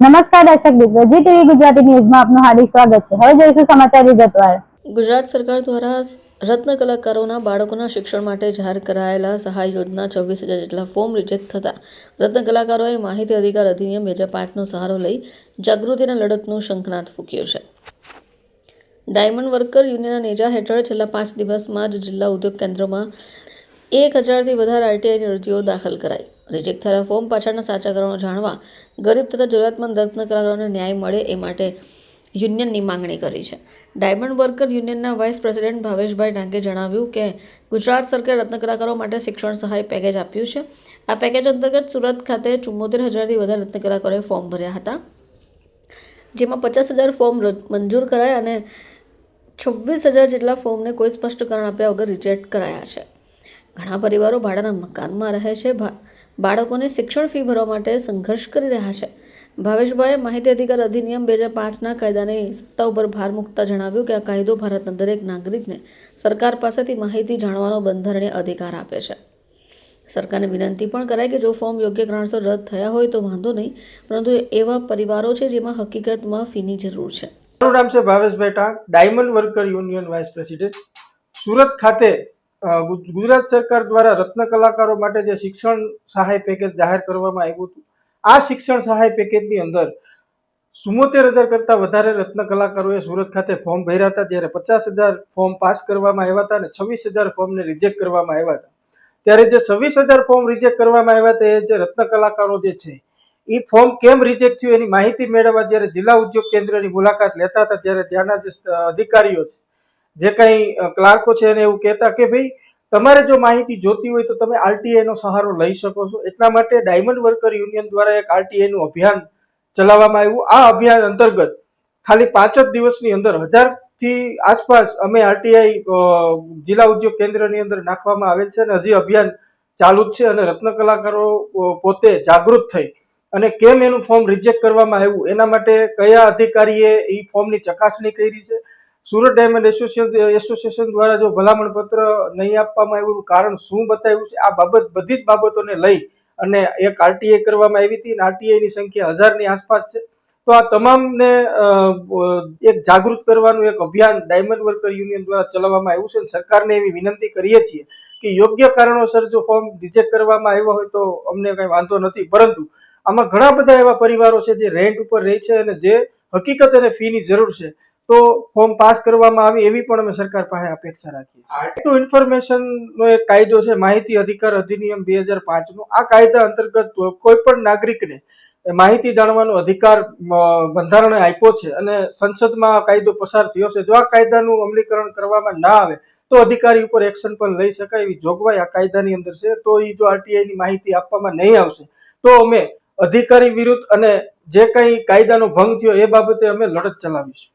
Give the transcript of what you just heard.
નમસ્કાર દર્શક મિત્રો, જી ટીવી ગુજરાતી ન્યૂઝમાં આપનું હાર્દિક સ્વાગત છે. હવે જોઈશું સમાચાર વિગતવાર. ગુજરાત સરકાર દ્વારા રત્ન કલાકારોના બાળકોના શિક્ષણ માટે જાહેર કરાયેલા સહાય યોજના છવ્વીસ હજાર જેટલા ફોર્મ રિજેક્ટ થતાં રત્ન કલાકારોએ માહિતી અધિકાર અધિનિયમ બે હજાર પાંચનો સહારો લઈ જાગૃતિના લડતનું શંખનાથ ફૂક્યો છે. ડાયમંડ વર્કર યુનિયનના નેજા હેઠળ છેલ્લા પાંચ દિવસમાં જ જિલ્લા ઉદ્યોગ કેન્દ્રમાં એક હજારથી વધારે આરટીઆઈની અરજીઓ દાખલ કરાઈ. રિજેક્ટ થયેલા ફોર્મ પાછળના સાચા કારણો જાણવા ગરીબ તથા જરૂરિયાતમંદ રત્ન કલાકારોને ન્યાય મળે એ માટે યુનિયનની માંગણી કરી છે. ડાયમંડ વર્કર યુનિયનના વાઇસ પ્રેસિડેન્ટ ભાવેશભાઈ ડાંગે જણાવ્યું કે ગુજરાત સરકારે રત્ન કલાકારો માટે શિક્ષણ સહાય પેકેજ આપ્યું છે. આ પેકેજ અંતર્ગત સુરત ખાતે ચુમ્મોતેર હજારથી વધારે રત્ન કલાકારોએ ફોર્મ ભર્યા હતા. જેમાં પચાસ હજાર ફોર્મ મંજૂર કરાયા અને છવ્વીસ હજાર જેટલા ફોર્મને કોઈ સ્પષ્ટીકરણ આપ્યા વગર રિજેક્ટ કરાયા છે. ઘણા પરિવારો ભાડાના મકાનમાં રહે છે. બાળકોને શિક્ષણ ફી ભરવા માટે સંઘર્ષ કરી રહ્યા છે. ભાવેશભાઈએ માહિતી અધિકાર અધિનિયમ બે હજાર પાંચના કાયદાની સત્તા ઉપર ભાર મૂકતા જણાવ્યું કે આ કાયદો ભારતના દરેક નાગરિકને સરકાર પાસેથી માહિતી જાણવાનો બંધારણીય અધિકાર આપે છે. સરકારને વિનંતી પણ કરાય કે જો ફોર્મ યોગ્ય કારણસર રદ થયા હોય તો વાંધો નહીં, પરંતુ એવા પરિવારો છે જેમાં હકીકતમાં ફીની જરૂર છે. મારું નામ છે Bhaveshbhai Tank, diamond worker union vice president. Surat ખાતે ગુજરાત સરકાર દ્વારા રત્ન કલાકારો માટે જે શિક્ષણ સહાય પેકેજ જાહેર કરવામાં આવ્યું હતું, આ શિક્ષણ સહાય પેકેજની અંદર ચુમ્મોતેર હજાર કરતાં વધારે રત્ન કલાકારોએ સુરત ખાતે ફોર્મ ભર્યા હતા ત્યારે પચાસ હજાર ફોર્મ પાસ કરવામાં આવ્યા હતા અને છવ્વીસ હજાર ફોર્મને રિજેક્ટ કરવામાં આવ્યા હતા. ત્યારે જે છવ્વીસ હજાર ફોર્મ રિજેક્ટ કરવામાં આવ્યા હતા, એ જે રત્ન કલાકારો જે છે એ ફોર્મ કેમ રિજેક્ટ થયું એની માહિતી મેળવવા જ્યારે જિલ્લા ઉદ્યોગ કેન્દ્રની મુલાકાત લેતા હતા, ત્યારે ત્યાંના જે અધિકારીઓ છે જે કંઈ ક્લાર્કો છે એને એવું કહેતા કે ભાઈ, તમારે જો માહિતી જોતી હોય તો તમે આરટીઆઈ નો સહારો લઈ શકો છો. એટલા માટે ડાયમંડ વર્કર યુનિયન દ્વારા એક આરટીઆઈ નું અભિયાન ચલાવવામાં આવ્યું. આ અભિયાન અંતર્ગત ખાલી પાંચ જ દિવસની અંદર હજારથી આસપાસ અમે આરટીઆઈ જિલ્લા ઉદ્યોગ કેન્દ્રની અંદર નાખવામાં આવેલ છે અને હજી અભિયાન ચાલુ જ છે અને રત્ન કલાકારો પોતે જાગૃત થઈ અને કેમ એનું ફોર્મ રિજેક્ટ કરવામાં આવ્યું, એના માટે કયા અધિકારીએ એ ફોર્મની ચકાસણી કરી છે સુરત ડાયમંડ એસોસિએશન એસોસિએશન દ્વારા જો ભલામણ પત્ર નહીં આપવામાં આવ્યું, કારણ શું બતાવ્યું છે? આ બાબત બધી જ બાબતોને લઈ અને એક આરટીએ કરવામાં આવી હતી અને આરટીઆઈની સંખ્યા હજારની આસપાસ છે. તો આ તમામને એક જાગૃત કરવાનું એક અભિયાન ડાયમંડ વર્કર યુનિયન દ્વારા ચલાવવામાં આવ્યું છે અને સરકારને એવી વિનંતી કરીએ છીએ કે યોગ્ય કારણોસર જો ફોર્મ રિજેક્ટ કરવામાં આવ્યો હોય તો અમને કંઈ વાંધો નથી. પરંતુ આમાં ઘણા બધા એવા પરિવારો છે જે રેન્ટ ઉપર રહે છે અને જે હકીકત અને ફીની જરૂર છે. તો ફોર્મ પાસ કરવામાં આવે એવી પણ અમે સરકાર પાસે અપેક્ષા રાખીએ છીએ. તો ઇન્ફોર્મેશન નો એક કાયદો છે માહિતી અધિકાર અધિનિયમ બે હજાર પાંચનો. આ કાયદા અંતર્ગત કોઈ પણ નાગરિકને માહિતી જાણવાનો અધિકાર બંધારણે આપ્યો છે અને સંસદમાં આ કાયદો પસાર થયો છે. જો આ કાયદાનું અમલીકરણ કરવામાં ના આવે તો અધિકારી ઉપર એક્શન પણ લઈ શકાય એવી જોગવાઈ આ કાયદાની અંદર છે. તો એ જો આરટીઆઈ ની માહિતી આપવામાં નહીં આવશે તો અમે અધિકારી વિરુદ્ધ અને જે કંઈ કાયદાનો ભંગ થયો એ બાબતે અમે લડત ચલાવીશું.